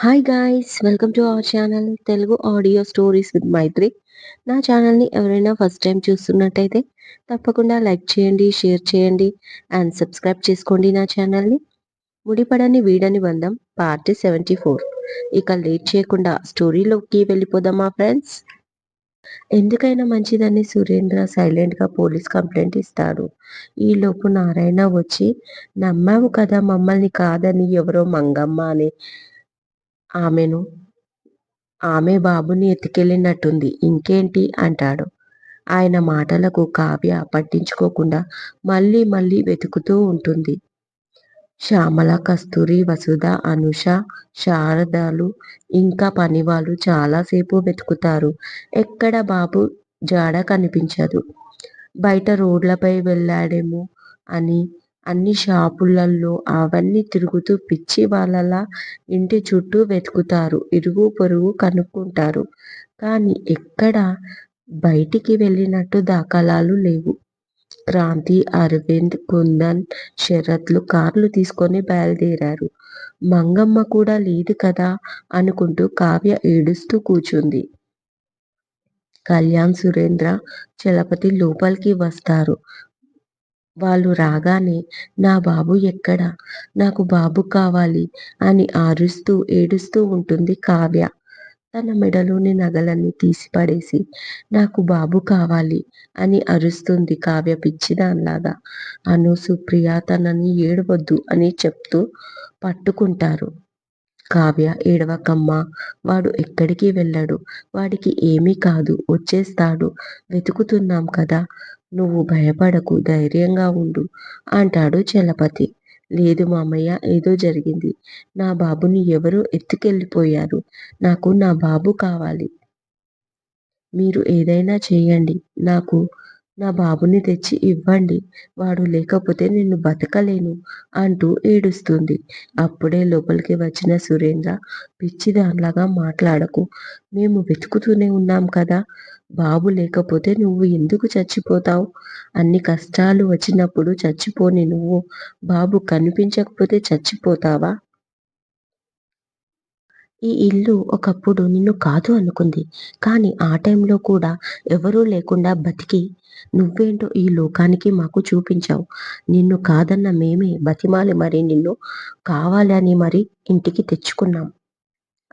Hi guys welcome to our channel Telugu audio stories with Maitri నా ఛానల్ని ఎవరైనా first time చూస్తున్నట్టయితే తప్పకుండా లైక్ చేయండి షేర్ చేయండి అండ్ సబ్స్క్రైబ్ చేసుకోండి నా ఛానల్ని ముడిపడని వీడని బంధం పార్టీ సెవెంటీ ఫోర్ ఇక లేట్ చేయకుండా స్టోరీలోకి వెళ్ళిపోదామా ఫ్రెండ్స్ ఎందుకైనా మంచిదని సురేంద్ర సైలెంట్గా పోలీస్ కంప్లైంట్ ఇస్తాడు. ఈలోపు నారాయణ వచ్చి నమ్మావు కదా మమ్మల్ని కాదని ఎవరో మంగమ్మ అని ఆమెను. ఆమె బాబుని ఎత్తుకెళ్ళినట్టుంది. ఇంకేంటి? అంటాడు. ఆయన మాటలకు కావ్య పట్టించుకోకుండా మళ్ళీ మళ్ళీ వెతుకుతూ ఉంటుంది. శ్యామల కస్తూరి వసుధ అనుష శారదాలు ఇంకా పనివాళ్ళు చాలాసేపు వెతుకుతారు. ఎక్కడ బాబు? జాడ కనిపించదు. బయట రోడ్లపై వెళ్ళాడేమో అని అన్ని షాపులలో అవన్నీ తిరుగుతూ పిచ్చి వాళ్ళలా ఇంటి చుట్టూ వెతుకుతారు ఇరుగు పొరుగు కనుక్కుంటారు. కానీ ఎక్కడ బయటికి వెళ్ళినట్టు దాఖలాలు లేవు. క్రాంతి అరవింద్ కుందన్ శరత్లు కార్లు తీసుకొని బయలుదేరారు. మంగమ్మ కూడా లేదు కదా అనుకుంటూ కావ్య ఏడుస్తూ కూర్చుంది కళ్యాణ్ సురేంద్ర చలపతి లోపలికి వస్తారు. వాళ్ళు రాగానే నా బాబు ఎక్కడ? నాకు బాబు కావాలి అని ఆరుస్తూ ఏడుస్తూ ఉంటుంది కావ్య. తన మెడలోని నగలన్నీ తీసిపడేసి నాకు బాబు కావాలి అని అరుస్తుంది కావ్య పిచ్చిదానిలాగా అను సుప్రియ తనని ఏడవద్దు అని చెప్తూ పట్టుకుంటారు. కావ్య ఏడవకమ్మ వాడు ఎక్కడికి వెళ్ళడు వాడికి ఏమీ కాదు వచ్చేస్తాడు వెతుకుతున్నాం కదా నువ్వు భయపడకు ధైర్యంగా ఉండు అంటాడు చలపతి. లేదు మామయ్య ఏదో జరిగింది. నా బాబుని ఎవరో ఎత్తుకెళ్ళిపోయారు. నాకు నా బాబు కావాలి. మీరు ఏదైనా చేయండి. నాకు నా బాబుని తెచ్చి ఇవ్వండి. వాడు లేకపోతే నిన్ను బతకలేను అంటూ ఏడుస్తుంది. అప్పుడే లోపలికి వచ్చిన సురేంద్ర పిచ్చిదానిలాగా మాట్లాడకు. మేము వెతుకుతూనే ఉన్నాం కదా. బాబు లేకపోతే నువ్వు ఎందుకు చచ్చిపోతావు? అన్ని కష్టాలు వచ్చినప్పుడు చచ్చిపోని నువ్వు. బాబు కనిపించకపోతే చచ్చిపోతావా? ఈ ఇల్లు ఒకప్పుడు నిన్ను కాదు అనుకుంది. కానీ ఆ టైంలో కూడా ఎవరూ లేకుండా బతికి నువ్వేంటో ఈ లోకానికి మాకు చూపించావు. నిన్ను కాదన్న మేమే బతిమాలి మరి. నిన్ను కావాలని మరి ఇంటికి తెచ్చుకున్నాం.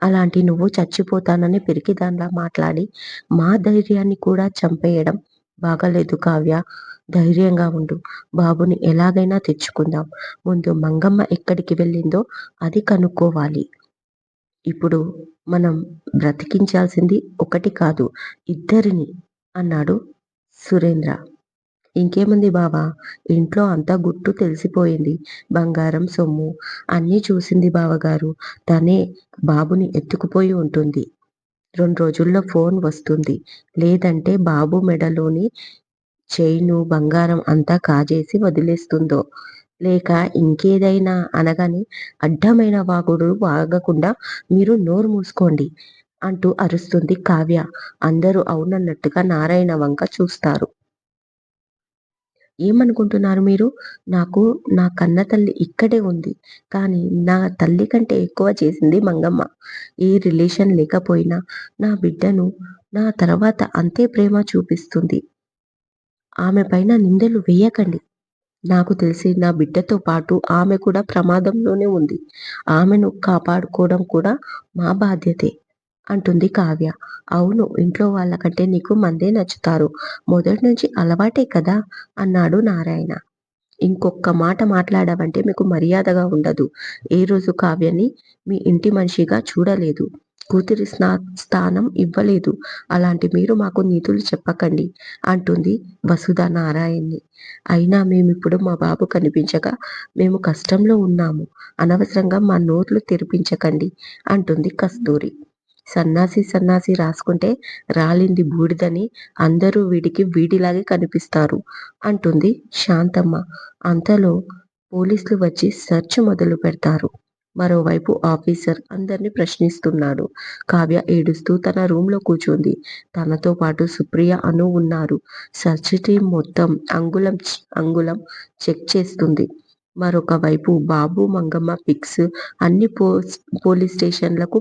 అలాంటి నువ్వు చచ్చిపోతానని పిరికిదానిలా మాట్లాడి మా ధైర్యాన్ని కూడా చంపేయడం బాగలేదు కావ్య. ధైర్యంగా ఉండు. బాబుని ఎలాగైనా తెచ్చుకుందాం. ముందు మంగమ్మ ఎక్కడికి వెళ్ళిందో అది కనుక్కోవాలి. ఇప్పుడు మనం బ్రతికించాల్సింది ఒకటి కాదు ఇద్దరిని అన్నాడు సురేంద్ర. ఇంకేముంది బావా? ఇంట్లో అంతా గుట్టు తెలిసిపోయింది. బంగారం సొమ్ము అన్నీ చూసింది బావగారు. తనే బాబుని ఎత్తుకుపోయి ఉంటుంది. రెండు రోజుల్లో ఫోన్ వస్తుంది. లేదంటే బాబు మెడలోని చైను బంగారం అంతా కాజేసి వదిలేస్తుందో? లేక ఇంకేదైనా అనగానే అడ్డమైన వాగుడు వాగకుండా మీరు నోరు మూసుకోండి అంటూ అరుస్తుంది కావ్య. అందరూ అవునన్నట్టుగా నారాయణ వంక చూస్తారు. ఏమనుకుంటున్నారు మీరు? నాకు నా కన్న తల్లి ఇక్కడే ఉంది. కానీ నా తల్లి కంటే ఎక్కువ చేసింది మంగమ్మ. ఏ రిలేషన్ లేకపోయినా నా బిడ్డను నా తర్వాత అంతే ప్రేమ చూపిస్తుంది. ఆమె పైన నిందలు వేయకండి. నాకు తెలిసి నా బిడ్డతో పాటు ఆమె కూడా ప్రమాదంలోనే ఉంది. ఆమెను కాపాడుకోవడం కూడా మా బాధ్యతే. అంటుంది కావ్య. అవును ఇంట్లో వాళ్ళకంటే నీకు మందే నచ్చుతారు. మొదటి నుంచి అలవాటే కదా? అన్నాడు నారాయణ. ఇంకొక మాట మాట్లాడావంటే మీకు మర్యాదగా ఉండదు. ఏ రోజు కావ్యని మీ ఇంటి మనిషిగా చూడలేదు. కూతురి స్నా స్థానం ఇవ్వలేదు. అలాంటి మీరు మాకు నీతులు చెప్పకండి అంటుంది వసుధ నారాయణ్ని అయినా మేమిప్పుడు మా బాబు కనిపించగా మేము కష్టంలో ఉన్నాము. అనవసరంగా మా నోట్లు తెరిపించకండి అంటుంది కస్తూరి. సన్నాసి సన్నాసి రాసుకుంటే రాలింది బూడిదని అందరూ వీడికి వీడిలాగే కనిపిస్తారు అంటుంది శాంతమ్మ. అంతలో పోలీసులు వచ్చి సెర్చ్ మొదలు పెడతారు. మరోవైపు ఆఫీసర్ అందరిని ప్రశ్నిస్తున్నాడు. కావ్య ఏడుస్తూ తన రూమ్లో కూర్చుంది. తనతో పాటు సుప్రియ అను ఉన్నారు. సెర్చ్ టీం మొత్తం అంగుళం అంగుళం చెక్ చేస్తుంది. మరొక వైపు బాబు మంగమ్మ పిక్స్ అన్ని పోస్ పోలీస్ స్టేషన్లకు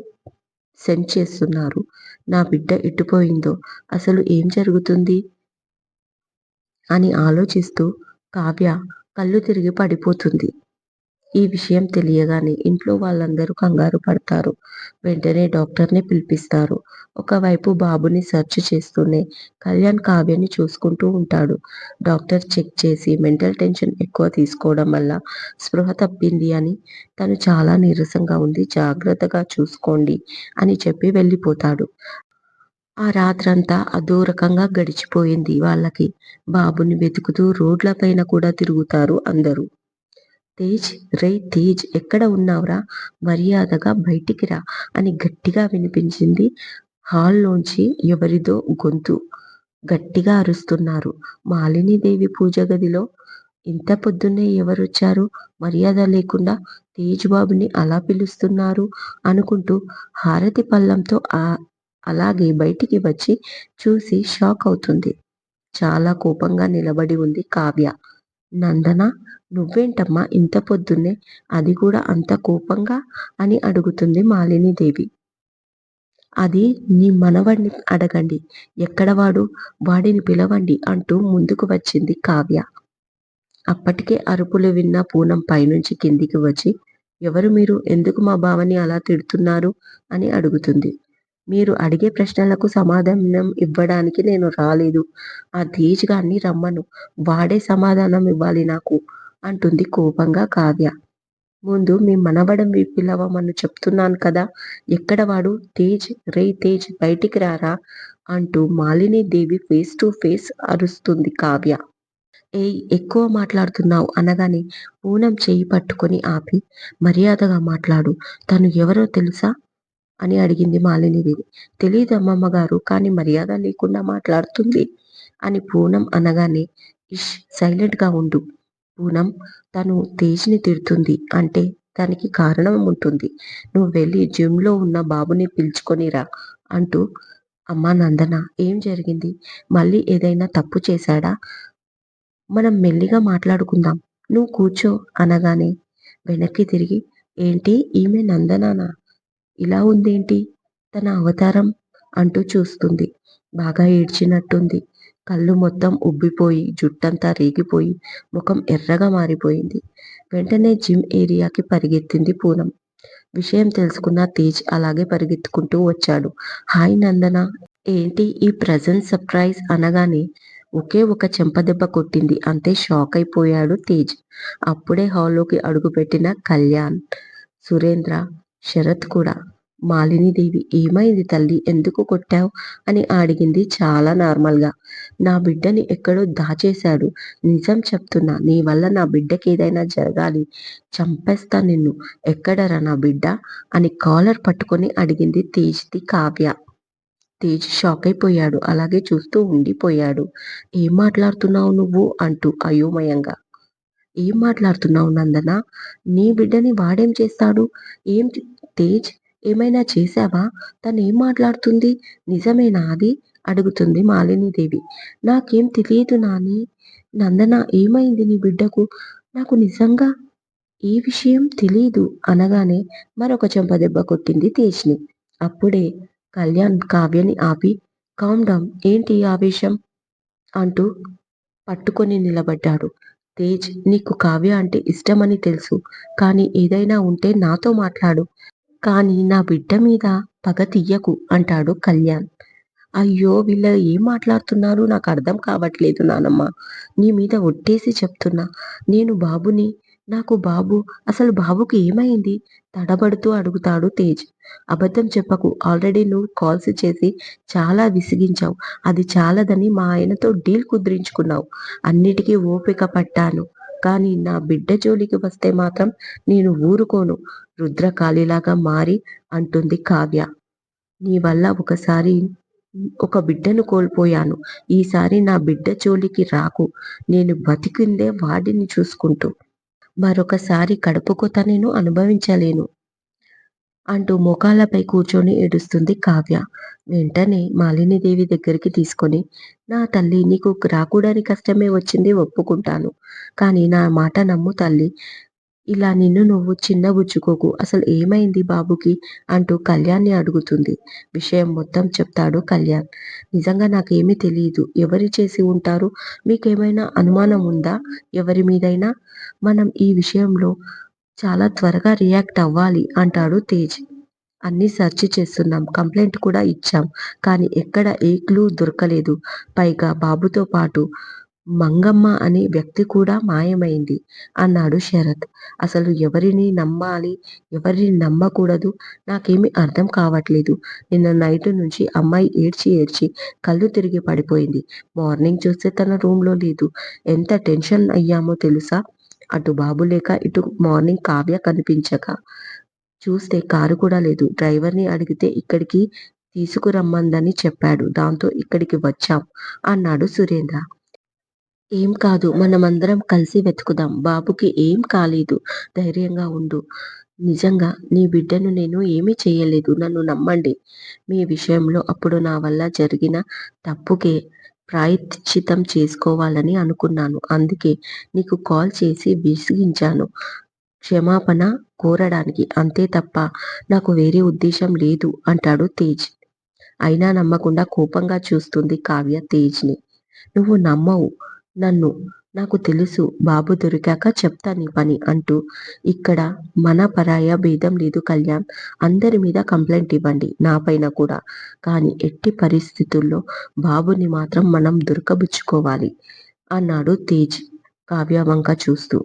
సెండ్ చేస్తున్నారు. నా బిడ్డ ఎట్టుపోయిందో అసలు ఏం జరుగుతుంది? అని ఆలోచిస్తూ కావ్య కళ్ళు తిరిగి పడిపోతుంది. ఈ విషయం తెలియగానే ఇంట్లో వాళ్ళందరూ కంగారు పడతారు. వెంటనే డాక్టర్ని పిలిపిస్తారు. ఒకవైపు బాబుని సెర్చ్ చేస్తూనే కళ్యాణ్ కావ్యని చూసుకుంటూ ఉంటాడు. డాక్టర్ చెక్ చేసి మెంటల్ టెన్షన్ ఎక్కువ తీసుకోవడం వల్ల స్పృహ తప్పింది అని తను చాలా నీరసంగా ఉంది జాగ్రత్తగా చూసుకోండి అని చెప్పి వెళ్ళిపోతాడు. ఆ రాత్రంతా అదూరకంగా గడిచిపోయింది వాళ్ళకి. బాబుని వెతుకుతూ రోడ్లపైన కూడా తిరుగుతారు అందరూ. తేజ్ రే తేజ్ ఎక్కడ ఉన్నావురా? మర్యాదగా బయటికి రా అని గట్టిగా వినిపించింది హాల్లోంచి ఎవరిదో గొంతు. గట్టిగా అరుస్తున్నారు మాలినీదేవి పూజ గదిలో. ఇంత పొద్దున్నే ఎవరొచ్చారు? మర్యాద లేకుండా తేజ్ బాబుని అలా పిలుస్తున్నారు అనుకుంటూ హారతి పళ్ళంతో ఆ అలాగే బయటికి వచ్చి చూసి షాక్ అవుతుంది. చాలా కోపంగా నిలబడి ఉంది కావ్య. నందన నువ్వేంటమ్మా ఇంత పొద్దున్నే? అది కూడా అంత కోపంగా? అని అడుగుతుంది మాలినీదేవి. అది నీ మనవడిని అడగండి. ఎక్కడ వాడు వాడిని పిలవండి అంటూ ముందుకు వచ్చింది కావ్య. అప్పటికే అరుపులు విన్న పూనం పైనుంచి కిందికి వచ్చి ఎవరు మీరు? ఎందుకు మా బావని అలా తిడుతున్నారు? అని అడుగుతుంది. మీరు అడిగే ప్రశ్నలకు సమాధానం ఇవ్వడానికి నేను రాలేదు. ఆ తేజ్ గారిని రమ్మను. వాడే సమాధానం ఇవ్వాలి నాకు అంటుంది కోపంగా కావ్య. ముందు మీ మనవడం పిలవమని చెప్తున్నాను కదా ఎక్కడ వాడు? తేజ్ రే తేజ్ బయటికి రారా? అంటూ Malini Devi face to face అరుస్తుంది కావ్య. ఏయ్ ఎక్కువ మాట్లాడుతున్నావు అనగానే పూనం చేయి పట్టుకొని ఆపి మర్యాదగా మాట్లాడు. తను ఎవరో తెలుసా? అని అడిగింది మాలినీదేవి తెలియదు అమ్మమ్మ గారు కానీ మర్యాద లేకుండా మాట్లాడుతుంది అని పూనం అనగానే ఇష్ సైలెంట్గా ఉండు. పూనం తను తేజ్ని తిడుతుంది అంటే దానికి కారణం ఉంటుంది. నువ్వు వెళ్ళి జిమ్లో ఉన్న బాబుని పిలుచుకొని రా అంటూ అమ్మా నందన ఏం జరిగింది? మళ్ళీ ఏదైనా తప్పు చేశాడా? మనం మెల్లిగా మాట్లాడుకుందాం. నువ్వు కూర్చో అనగానే వెనక్కి తిరిగి ఏంటి? ఈమె నందనానా? ఇలా ఉందేంటి? తన అవతారం అంటూ చూస్తుంది. బాగా ఏడ్చినట్టుంది. కళ్ళు మొత్తం ఉబ్బిపోయి జుట్టంతా రేగిపోయి ముఖం ఎర్రగా మారిపోయింది. వెంటనే జిమ్ ఏరియాకి పరిగెత్తింది పూనం. విషయం తెలుసుకున్న తేజ్ అలాగే పరిగెత్తుకుంటూ వచ్చాడు. హాయ్ నందన ఏంటి ఈ ప్రజెంట్ సర్ప్రైజ్ అనగానే ఒకే ఒక చెంపదెబ్బ కొట్టింది. అంతే షాక్ అయిపోయాడు తేజ్. అప్పుడే హాల్లోకి అడుగుపెట్టిన కళ్యాణ్. సురేంద్ర శరత్ కూడా మాలినీదేవి ఏమైంది తల్లి? ఎందుకు కొట్టావు? అని అడిగింది చాలా నార్మల్గా. నా బిడ్డని ఎక్కడో దాచేశాడు. నిజం చెప్తున్నా నీ వల్ల నా బిడ్డకి ఏదైనా జరగాలి. చంపేస్తా నిన్ను. ఎక్కడరా నా బిడ్డ? అని కాలర్ పట్టుకొని అడిగింది తేజ్ది కావ్య. తేజ్ షాక్ అయిపోయాడు అలాగే చూస్తూ ఉండిపోయాడు. ఏం మాట్లాడుతున్నావు నువ్వు? అంటూ అయోమయంగా. ఏం మాట్లాడుతున్నావు నందన? నీ బిడ్డని వాడేం చేస్తాడు? ఏం తేజ్ ఏమైనా చేశావా? తను ఏం మాట్లాడుతుంది? నిజమేనా అది? అడుగుతుంది మాలినీదేవి. నాకేం తెలియదు నాని. నందన ఏమైంది నీ బిడ్డకు? నాకు నిజంగా ఏ విషయం తెలీదు అనగానే మరొక చెంప దెబ్బ కొట్టింది తేజ్ని. అప్పుడే కళ్యాణ్ కావ్యని ఆపి కామ్ డౌన్ ఏంటి ఆవేశం? అంటూ పట్టుకొని నిలబడ్డాడు. తేజ్ నీకు కావ్య అంటే ఇష్టమని తెలుసు కానీ ఏదైనా ఉంటే నాతో మాట్లాడు. కానీ నా బిడ్డ మీద పగ తీయకు అంటాడు కళ్యాణ్. అయ్యో వీళ్ళ ఏం మాట్లాడుతున్నారు? నాకు అర్థం కావట్లేదు నానమ్మ. నీ మీద ఒట్టేసి చెప్తున్నా. నేను బాబుని నాకు బాబు అసలు బాబుకి ఏమైంది? తడబడుతూ అడుగుతాడు తేజ్. అబద్ధం చెప్పకు. ఆల్రెడీ నువ్వు కాల్స్ చేసి చాలా విసిగించావు. అది చాలదని మా ఆయనతో డీల్ కుదిరించుకున్నావు. అన్నిటికీ ఓపిక పట్టాను. కానీ నా బిడ్డ జోలికి వస్తే మాత్రం నేను ఊరుకోను. రుద్రకాళిలాగా మారి అంటుంది కావ్య. నీ వల్ల ఒకసారి ఒక బిడ్డను కోల్పోయాను. ఈసారి నా బిడ్డ జోలికి రాకు. నేను బతికిందే వాడిని చూసుకుంటూ. మరొకసారి కడుపు కొత్త నేను అనుభవించలేను అంటూ మోకాళ్ళపై కూర్చొని ఏడుస్తుంది కావ్య. వెంటనే మాలినీదేవి దగ్గరికి తీసుకొని నా తల్లి నీకు రాకూడని కష్టమే వచ్చింది ఒప్పుకుంటాను. కానీ నా మాట నమ్ము తల్లి. ఇలా నిన్ను నువ్వు చిన్నబుచ్చుకోకు. అసలు ఏమైంది బాబుకి? అంటూ కళ్యాణ్ని అడుగుతుంది. విషయం మొత్తం చెప్తాడు కళ్యాణ్. నిజంగా నాకేమీ తెలియదు ఎవరు చేసి ఉంటారు? మీకేమైనా అనుమానం ఉందా? ఎవరి మీదైనా? మనం ఈ విషయంలో చాలా త్వరగా రియాక్ట్ అవ్వాలి అంటాడు తేజ్. అన్ని సెర్చ్ చేస్తున్నాం. కంప్లైంట్ కూడా ఇచ్చాం. కానీ ఎక్కడ ఏ క్లూ దొరకలేదు. పైగా బాబుతో పాటు మంగమ్మ అనే వ్యక్తి కూడా మాయమైంది అన్నాడు శరత్. అసలు ఎవరిని నమ్మాలి? ఎవరిని నమ్మకూడదు? నాకేమీ అర్థం కావట్లేదు. నిన్న నైట్ నుంచి అమ్మాయి ఏడ్చి ఏడ్చి కళ్ళు తిరిగి పడిపోయింది. మార్నింగ్ చూస్తే తన రూమ్లో లేదు. ఎంత టెన్షన్ అయ్యామో తెలుసా? అటు బాబు లేక ఇటు మార్నింగ్ కావ్య కనిపించక. చూస్తే కారు కూడా లేదు. డ్రైవర్ని అడిగితే ఇక్కడికి తీసుకురమ్మందని చెప్పాడు. దాంతో ఇక్కడికి వచ్చాం అన్నాడు సురేంద్ర. ఏం కాదు మనమందరం కలిసి వెతుకుదాం. బాబుకి ఏం కాలేదు. ధైర్యంగా ఉండు. నిజంగా నీ బిడ్డను నేను ఏమీ చేయలేదు. నన్ను నమ్మండి. మీ విషయంలో అప్పుడు నా వల్ల జరిగిన తప్పుకే ప్రాయశ్చితం చేసుకోవాలని అనుకున్నాను. అందుకే నీకు కాల్ చేసి విసిగించాను. క్షమాపణ కోరడానికి. అంతే తప్ప నాకు వేరే ఉద్దేశం లేదు అంటాడు తేజ్. అయినా నమ్మకుండా కోపంగా చూస్తుంది కావ్య తేజ్ని. నువ్వు నమ్మవు. నన్ను. నాకు తెలుసు బాబు దొరికాక చెప్తా నీ పని అంటూ. ఇక్కడ మన పరాయ భేదం లేదు కళ్యాణ్. అందరి మీద కంప్లైంట్ ఇవ్వండి నా పైన కూడా. కానీ ఎట్టి పరిస్థితుల్లో బాబుని మాత్రం మనం దొరకబుచ్చుకోవాలి అన్నాడు తేజ్ కావ్య వంక చూస్తూ.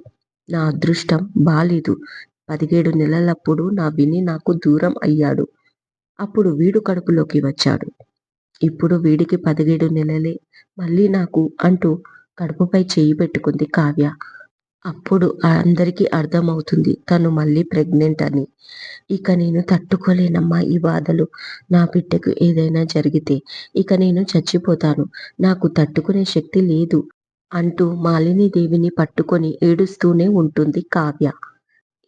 నా అదృష్టం బాలేదు. పదిహేడు నెలలప్పుడు నా విని నాకు దూరం అయ్యాడు. అప్పుడు వీడు కడుపులోకి వచ్చాడు. ఇప్పుడు వీడికి పదిహేడు నెలలే మళ్ళీ నాకు అంటూ కడుపుపై చేయి పెట్టుకుంది కావ్య. అప్పుడు అందరికీ అర్థమవుతుంది తను మళ్ళీ ప్రెగ్నెంట్ అని. ఇక నేను తట్టుకోలేనమ్మా ఈ బాధలు. నా బిడ్డకు ఏదైనా జరిగితే ఇక నేను చచ్చిపోతాను. నాకు తట్టుకునే శక్తి లేదు అంటూ మాలిని దేవిని పట్టుకొని ఏడుస్తూనే ఉంటుంది కావ్య.